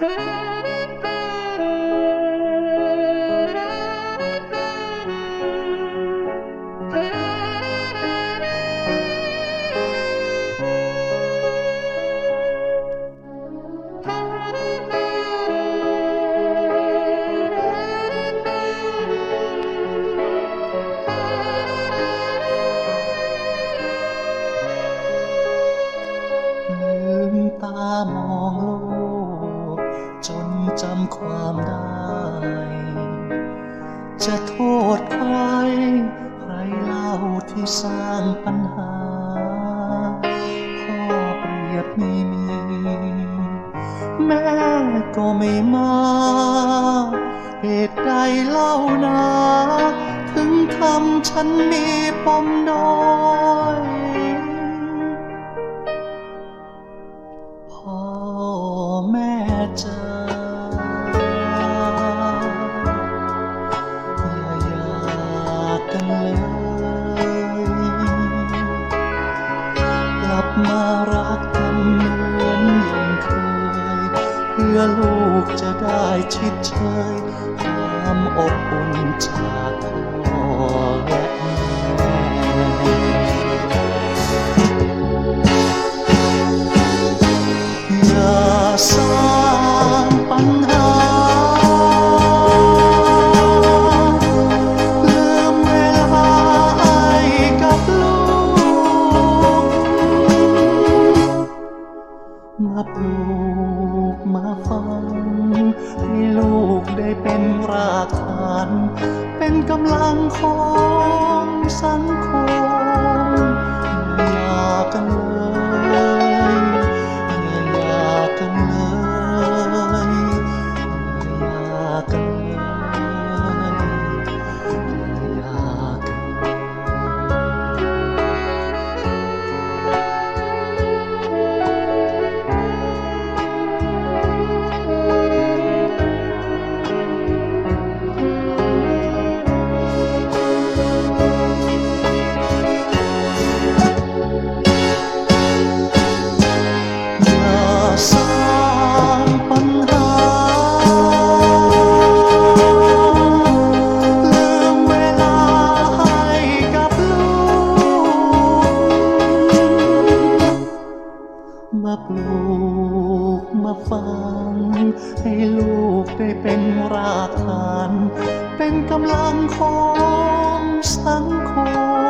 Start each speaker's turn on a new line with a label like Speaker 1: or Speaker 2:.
Speaker 1: ลืม จำความได้ จะโทษใครใครเล่าที่สร้างปัญหาพ่อเปรียบไม่มี แม่ก็ไม่มา เหตุใดเล่านา ถึงทำฉันมีปมด้อย กันเลย กลับมารักกันเหมือนอย่างเคย เพื่อลูกจะได้ชิดเชยความอบอุ่นจาก เป็นรากฐาน เป็นกำลังของสังคม ลูกได้เป็นรากฐาน เป็นกำลังของสังคม